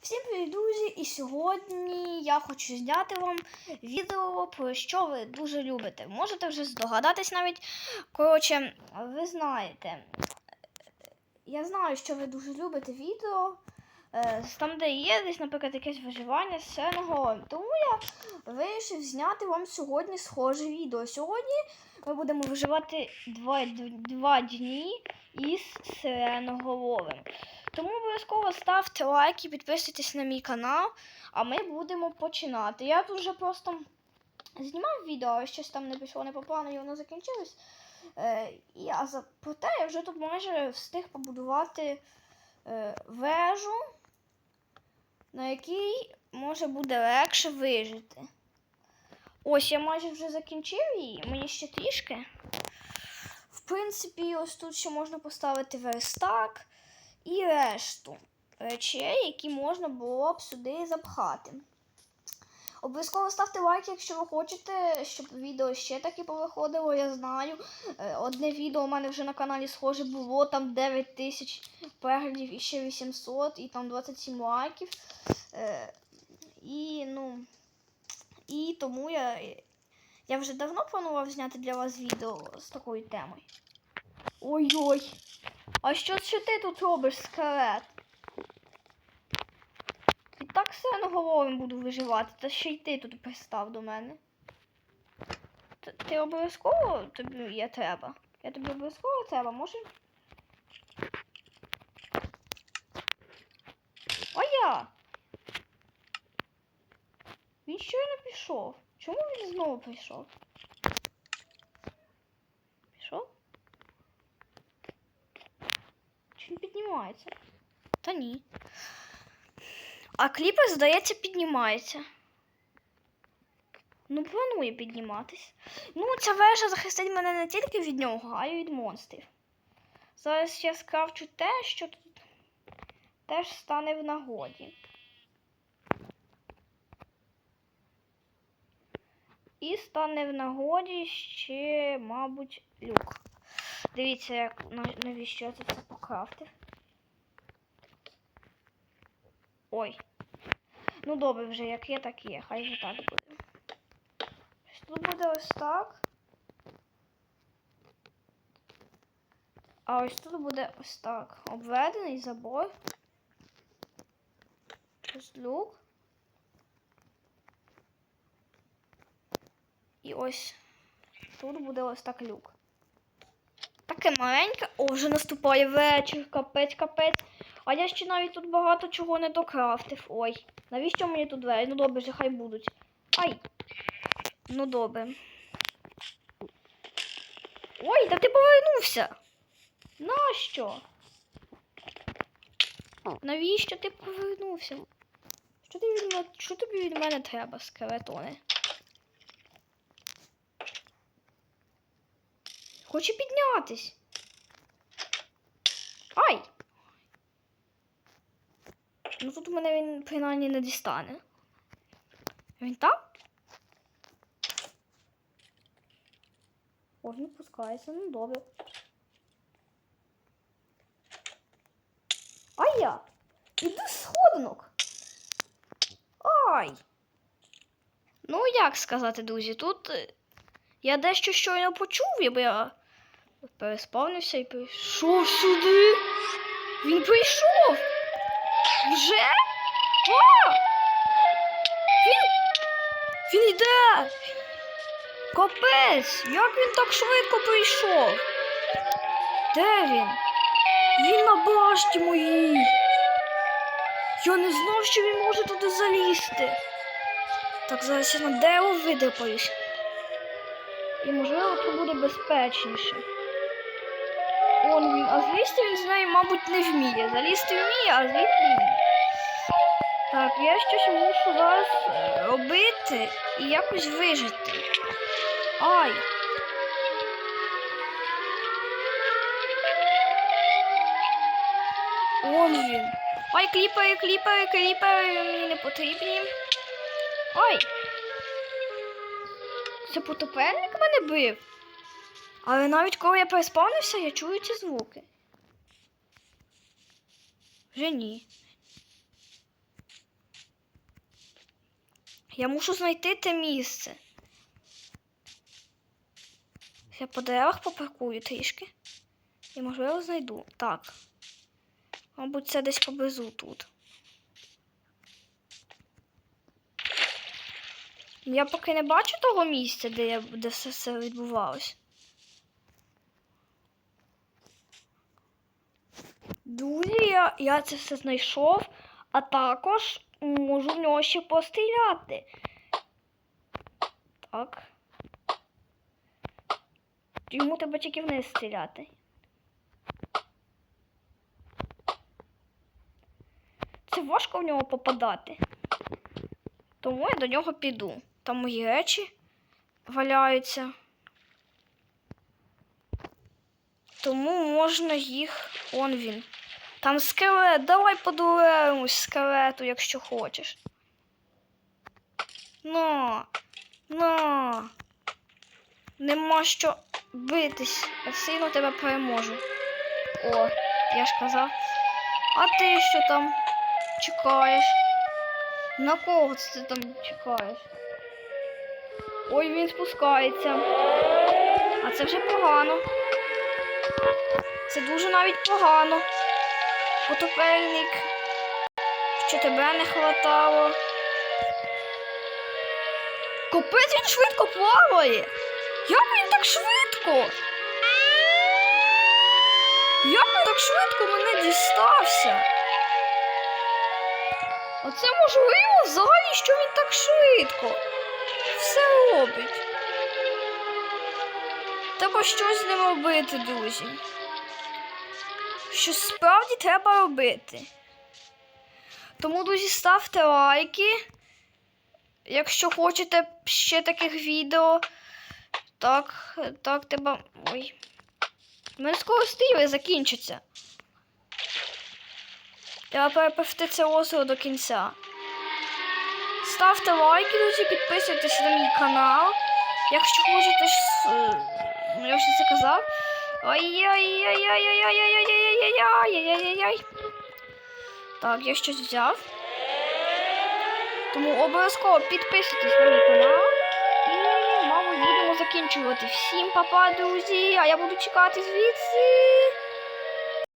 Всім привіт, друзі! І сьогодні я хочу зняти вам відео, про що ви дуже любите. Можете вже здогадатись навіть. Коротше, ви знаєте, я знаю, що ви дуже любите відео. е, Там, де є десь, наприклад, якесь виживання з сиреноголовим. Тому я вирішив зняти вам сьогодні схоже відео. Сьогодні ми будемо виживати два, два дні із сиреноголовим. Тому обов'язково ставте лайки, підписуйтесь на мій канал, а ми будемо починати. Я тут вже просто знімав відео, щось там не пішло не по плану і воно закінчилось. Е, і, за, проте я вже тут майже встиг побудувати е, вежу, на якій може буде легше вижити. Ось я майже вже закінчив її, мені ще трішки. В принципі, ось тут ще можна поставити верстак і решту речей, які можна було б сюди запхати. Обов'язково ставте лайк, якщо ви хочете, щоб відео ще таке повиходило. Я знаю. Е, Одне відео у мене вже на каналі схоже було, там 9 тисяч переглядів і ще 800, і там 27 лайків. Е, І ну. І тому я, я вже давно планував зняти для вас відео з такою темою. Ой-ой! А що ще ти тут робиш, скелет? І так сиреноголовим буду виживати, та ще й ти тут пристав до мене. Т- Ти обов'язково тобі є треба? Я тобі обов'язково треба, може? А я! Він щойно пішов. Чому він знову прийшов? Пішов? Чи він піднімається? Та ні. А кліпер, здається, піднімається. Ну, планує підніматись. Ну, ця вежа захистить мене не тільки від нього, а й від монстрів. Зараз я скрафчу те, що тут теж стане в нагоді. І стане в нагоді ще, мабуть, люк. Дивіться, як навіщо я це все покрафтив. Ой. Ну добре, вже як є, так є. Хай вже так буде. Тут буде ось так. А ось тут буде ось так. Обведений забор. Ось люк. І ось тут буде ось так люк. Таке маленьке. О, вже наступає вечір, капець, капець. А я ще навіть тут багато чого не докрафтив. Ой. Навіщо мені тут двері? Ну добре, вже хай будуть. Ай. Ну добре. Ой, та ти повернувся. Нащо? Навіщо ти повернувся? Що, ти від мене, що тобі від мене треба, скелетони? Хочу піднятись. Ай! Ну тут мене він принаймні не дістане. Він там? О, він пускається, ну добре. А я? Іду з сходинок. Ай! Ну, як сказати, друзі, тут е, я дещо щойно почув, бо я переспавнився і прийшов сюди. Він прийшов. Вже? О! Він. Він йде. Капець! Як він так швидко прийшов? Де він? Він на башті моїй. Я не знав, що він може туди залізти. Так, зараз я на дерево видипаюсь. І можливо тут буде безпечніше. Он а злізти він з неї, мабуть, не вміє. Залізти вміє, а звідти ні. Так, я щось мушу зараз е, робити і якось вижити. Ай! Он він. Ай, кліпери, кліпери, кліпери мені не потрібні. Ай! Це потопельник мене бив. Але навіть коли я переспавнився, я чую ці звуки. Вже ні. Я мушу знайти те місце. Я по деревах попаркую трішки. І можливо знайду. Так. Мабуть, це десь поблизу тут. Я поки не бачу того місця, де, я, де все це відбувалось. Друзі, я, це все знайшов, а також можу в нього ще постріляти. Так. Йому треба тільки вниз стріляти. Це важко в нього попадати. Тому я до нього піду. Там мої речі валяються. Тому можна їх. Он він. Там скелет. Давай подивимось скелету, якщо хочеш. На, на. Нема що битись. Я сильно тебе переможу. О, я ж казав. А ти що там чекаєш? На кого ти там чекаєш? Ой, він спускається. А це вже погано. Це дуже навіть погано. Потопельник. Що тебе не хватало. Капець він швидко плаває. Як він так швидко? Як він так швидко мене дістався? Оце можливо взагалі, що він так швидко все робить. Треба щось з ним робити, друзі. Що справді треба робити. Тому, друзі, ставте лайки. Якщо хочете ще таких відео. Так, так, треба. Ой. Мене скоро стріли закінчаться. Треба перепевти це озеро до кінця. Ставте лайки, друзі, підписуйтесь на мій канал. Якщо хочете. е, я вже це казав. Ой-ой-ой-ой-ой-ой-ой-ой-ой-ой-ой-ой-ой-ой-ой. Так, я щось взяв. Тому обов'язково підписуйтесь на мій канал. І, мабуть, будемо закінчувати. Всім па-па, друзі! А я буду чекати звідси.